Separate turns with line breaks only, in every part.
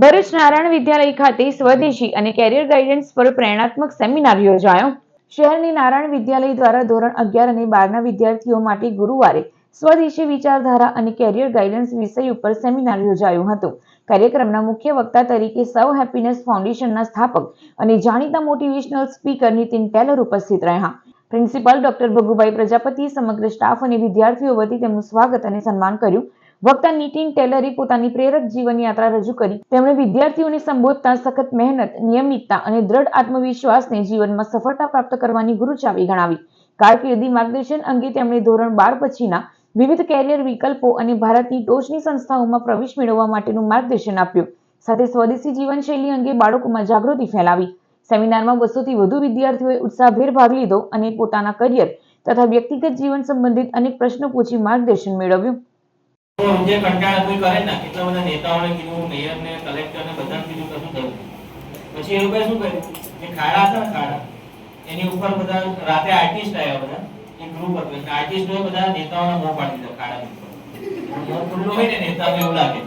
ભરૂચ નારાયણ વિદ્યાલય ખાતે સ્વદેશી અને કેરિયર ગાઈડન્સ પર પ્રેરણાત્મક સેમિનાર યોજાયો. શહેરની નારાયણ વિદ્યાલય દ્વારા ધોરણ અગિયાર અને બારના વિદ્યાર્થીઓ માટે ગુરુવારે સ્વદેશી વિચારધારા અને કેરિયર ગાઈડન્સ વિષય ઉપર સેમિનાર યોજાયું હતું. કાર્યક્રમના મુખ્ય વક્તા તરીકે સૌ હેપીનેસ ફાઉન્ડેશનના સ્થાપક અને જાણીતા મોટિવેશનલ સ્પીકર નીતિન ટેલર ઉપસ્થિત રહ્યા. પ્રિન્સિપાલ ડોક્ટર ભગુભાઈ પ્રજાપતિ સમગ્ર સ્ટાફ અને વિદ્યાર્થીઓ વતી તેમનું સ્વાગત અને સન્માન કર્યું. વક્તા નીતિન ટેલરે પોતાની પ્રેરક જીવન યાત્રા રજૂ કરી. તેમણે વિદ્યાર્થીઓને સંબોધતા સખત મહેનત, નિયમિતતા અને દ્રઢ આત્મવિશ્વાસને જીવનમાં સફળતા પ્રાપ્ત કરવાની ગુરુચાવી ગણાવી. કારકિર્દી માર્ગદર્શન અંગે તેમણે ધોરણ બાર પછીના વિવિધ કેરિયર વિકલ્પો અને ભારતની ટોચની સંસ્થાઓમાં પ્રવેશ મેળવવા માટેનું માર્ગદર્શન આપ્યું. સાથે સ્વદેશી જીવનશૈલી અંગે બાળકોમાં જાગૃતિ ફેલાવી. સેમિનારમાં બસોથી વધુ વિદ્યાર્થીઓએ ઉત્સાહભેર ભાગ લીધો અને પોતાના કરિયર તથા વ્યક્તિગત જીવન સંબંધિત અનેક પ્રશ્નો પૂછી માર્ગદર્શન મેળવ્યું.
જે કંટાળા કોઈ કરે ને, કેટલા બધા નેતાઓને કીધું, મેયરને, કલેક્ટરને, બધાને કીધું કશું થયું? પછી એ લોકોએ શું કર્યું? એ ખાડા હતા ને ખાડા, એની ઉપર બધા રાતે આર્ટિસ્ટ આવ્યા બધા એક ગ્રુપ હતું. એટલે આર્ટિસ્ટોએ બધા નેતાઓને મોં પાડી દીધા ખાડા ઉપર. મોં હોય ને નેતાને એવું લાગે.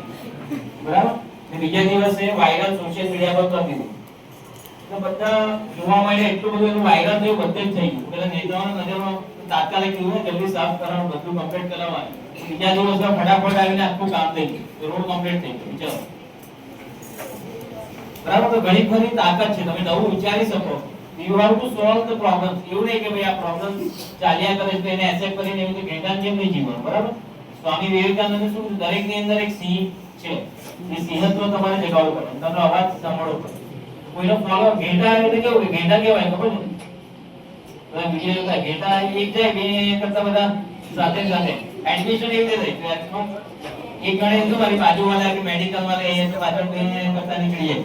બરાબર? ને બીજા દિવસે વાયરલ સોશિયલ મીડિયા પર કરી દીધું બધા જોવા મળે એટલું બધું વાયરલ થયું બધે જ થઈ ગયું. પેલા નેતાઓના નજરમાં તાત્કાલિક જલ્દી સાફ કરવાનું, બધું કમ્પ્લીટ કરાવવાનું. બીજા દિવસ ફટાફટ આવીને આખું કામ થઈ ગયું. રોડ કમ્પ્લીટ થઈ ગયું. ચલો. બરાબર? તો ઘણી ખરી તાકાત છે. તમે નવું વિચારી શકો. You have to solve problem એવું નહીં કે ભાઈ આ પ્રોબ્લેમ ચાલ્યા કરે છે, એને એસેપ્ટ નહીં જીવવાનું? બરાબર? સ્વામી વિવેકાનંદ શું કીધું? દરેકની અંદર એક સિંહ છે. એ સિંહત્વ તમારે જગાવવું પડે. તમારો અવાજ સાંભળવો પડે કોઈનો ફોલો ઘેટા એટલે કેવું ઘેટા કહેવાય, ખબર છે? બધા વીડિયો જોતા ઘેટા એક જાય બે કરતા બધા સાથે સાથે. એડમિશન એવી રીતે ટ્વેલ્થમાં એક ગણે શું મારી બાજુવાળા કે મેડિકલ વાળા એ પાછળ બે કરતા નીકળી જાય